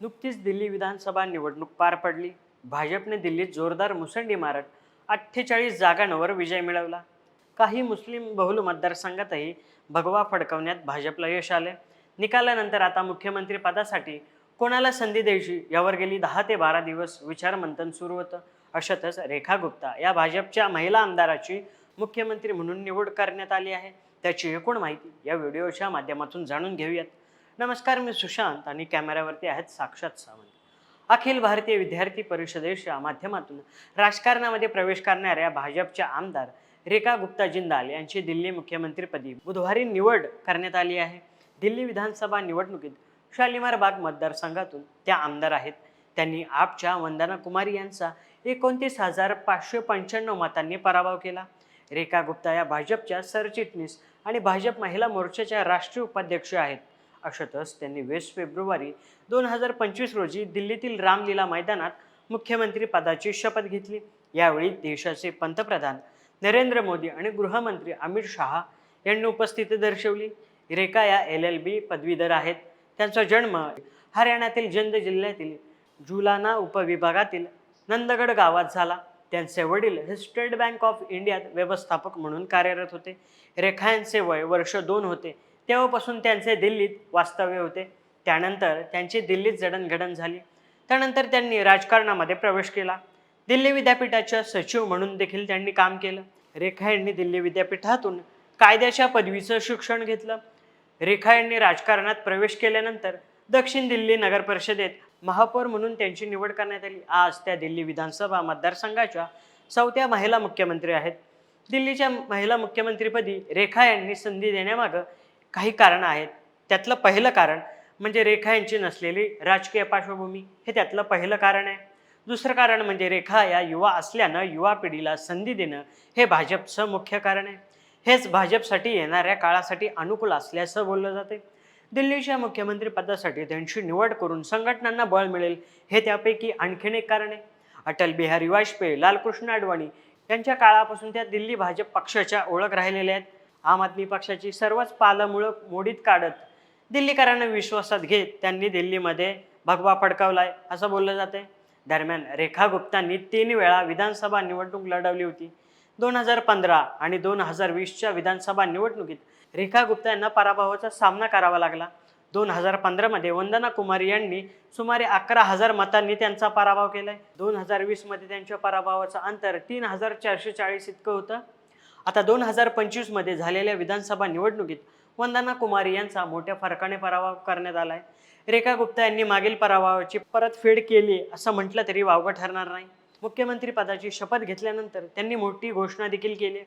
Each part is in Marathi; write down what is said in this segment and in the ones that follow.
नुकतीच दिल्ली विधानसभा निवडणूक पार पडली. भाजपने दिल्लीत जोरदार मुसंडी मारत अठ्ठेचाळीस जागांवर विजय मिळवला. काही मुस्लिम बहुल मतदारसंघातही भगवा फडकवण्यात भाजपला यश आले. निकालानंतर आता मुख्यमंत्री पदासाठी कोणाला संधी द्यायची यावर गेली दहा ते बारा दिवस विचारमंथन सुरू होतं. अशातच रेखा गुप्ता या भाजपच्या महिला आमदाराची मुख्यमंत्री म्हणून निवड करण्यात आली आहे. त्याची एकूण माहिती या व्हिडिओच्या माध्यमातून जाणून घेऊयात. नमस्कार मी सुशांत आणि कॅमेऱ्यावरती आहेत साक्षात सावंत. अखिल भारतीय विद्यार्थी परिषदेच्या माध्यमातून राजकारणामध्ये प्रवेश करणाऱ्या भाजपच्या आमदार रेखा गुप्ता जिंदाल यांची दिल्ली मुख्यमंत्रीपदी बुधवारी निवड करण्यात आली आहे. दिल्ली विधानसभा निवडणुकीत शालिमार बाग मतदारसंघातून त्या आमदार आहेत. त्यांनी आपच्या वंदना कुमारी यांचा एकोणतीस हजार पाचशे पंच्याण्णव मतांनी पराभव केला. रेखा गुप्ता या भाजपच्या सरचिटणीस आणि भाजप महिला मोर्चाच्या राष्ट्रीय उपाध्यक्ष आहेत. अशातच त्यांनी वीस फेब्रुवारी दोन हजार पंचवीस रोजी दिल्लीतील रामलीला मैदानात मुख्यमंत्री पदाची शपथ घेतली. यावेळी देशाचे पंतप्रधान नरेंद्र मोदी आणि गृहमंत्री अमित शहा यांनी उपस्थिती दर्शवली. रेखा या एल एल बी पदवीधर आहेत. त्यांचा जन्म हरियाणातील जंद जिल्ह्यातील जुलाना उपविभागातील नंदगड गावात झाला. त्यांचे वडील हे स्टेट बँक ऑफ इंडियात व्यवस्थापक म्हणून कार्यरत होते. रेखा यांचे वय वर्ष दोन होते. तेव्हापासून त्यांचे दिल्लीत वास्तव्य होते. त्यानंतर त्यांची दिल्लीत जडणघडण झाली. त्यानंतर त्यांनी राजकारणामध्ये प्रवेश केला. दिल्ली विद्यापीठाच्या सचिव म्हणून देखील त्यांनी काम केलं. रेखा यांनी दिल्ली विद्यापीठातून कायद्याच्या पदवीचं शिक्षण घेतलं. रेखा यांनी राजकारणात प्रवेश केल्यानंतर दक्षिण दिल्ली नगर परिषदेत महापौर म्हणून त्यांची निवड करण्यात आली. आज त्या दिल्ली विधानसभा मतदारसंघाच्या चौथ्या महिला मुख्यमंत्री आहेत. दिल्लीच्या महिला मुख्यमंत्रीपदी रेखा यांनी संधी देण्यामागं काही कारणं आहेत. त्यातलं पहिलं कारण म्हणजे रेखा यांची नसलेली राजकीय पार्श्वभूमी. हे त्यातलं पहिलं कारण आहे. दुसरं कारण म्हणजे रेखा या युवा असल्यानं युवा पिढीला संधी देणं हे भाजपचं मुख्य कारण आहे. हेच भाजपसाठी येणाऱ्या काळासाठी अनुकूल असल्याचं बोललं जाते दिल्लीच्या मुख्यमंत्री पदासाठी त्यांची निवड करून संघटनांना बळ मिळेल हे त्यापैकी आणखीन एक कारण आहे. अटल बिहारी वाजपेयी लालकृष्ण अडवाणी यांच्या काळापासून त्या दिल्ली भाजप पक्षाच्या ओळख राहिलेल्या आहेत. आम आदमी पक्षाची सर्वच पालमुळं मोडीत काढत दिल्लीकरांना विश्वासात घेत त्यांनी दिल्लीमध्ये भगवा फडकावलाय. असं बोललं जाते दरम्यान रेखा गुप्तांनी तीन वेळा विधानसभा निवडणूक लढवली होती. दोन हजार पंधरा आणि दोन हजार वीसच्या विधानसभा निवडणुकीत रेखा गुप्ता यांना पराभवाचा सामना करावा लागला. दोन हजार पंधरामध्ये वंदना कुमारी यांनी सुमारे अकरा हजार मतांनी त्यांचा पराभव केलाय. दोन हजार वीसमध्ये त्यांच्या पराभवाचं अंतर तीन हजार चारशे चाळीस इतकं होतं. आता दोन हजार पंचवीसमध्ये झालेल्या विधानसभा निवडणुकीत वंदना कुमारी यांचा मोठ्या फरकाने पराभव करण्यात आला आहे रेखा गुप्ता यांनी मागील पराभवाची परतफेड केली असं म्हटलं तरी वावगं ठरणार नाही. मुख्यमंत्री पदाची शपथ घेतल्यानंतर त्यांनी मोठी घोषणा देखील केली.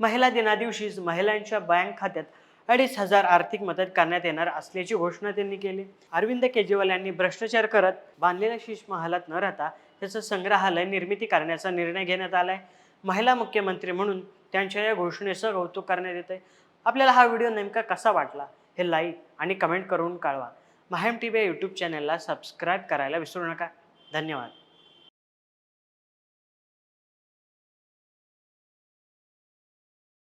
महिला दिनादिवशीच महिलांच्या बँक खात्यात अडीच हजार आर्थिक मदत करण्यात येणार असल्याची घोषणा त्यांनी केली. अरविंद केजरीवाल यांनी भ्रष्टाचार करत बांधलेल्या शीश महालात न राहता त्याचं संग्रहालय निर्मिती करण्याचा निर्णय घेण्यात आला आहे महिला मुख्यमंत्री म्हणून त्यांच्या या घोषणेचं कौतुक करण्यात येते आपल्याला हा व्हिडिओ नेमका कसा वाटला हे लाईक आणि कमेंट करून कळवा. माहेम टी व्ही या यूट्यूब चॅनलला सबस्क्राईब करायला विसरू नका. धन्यवाद.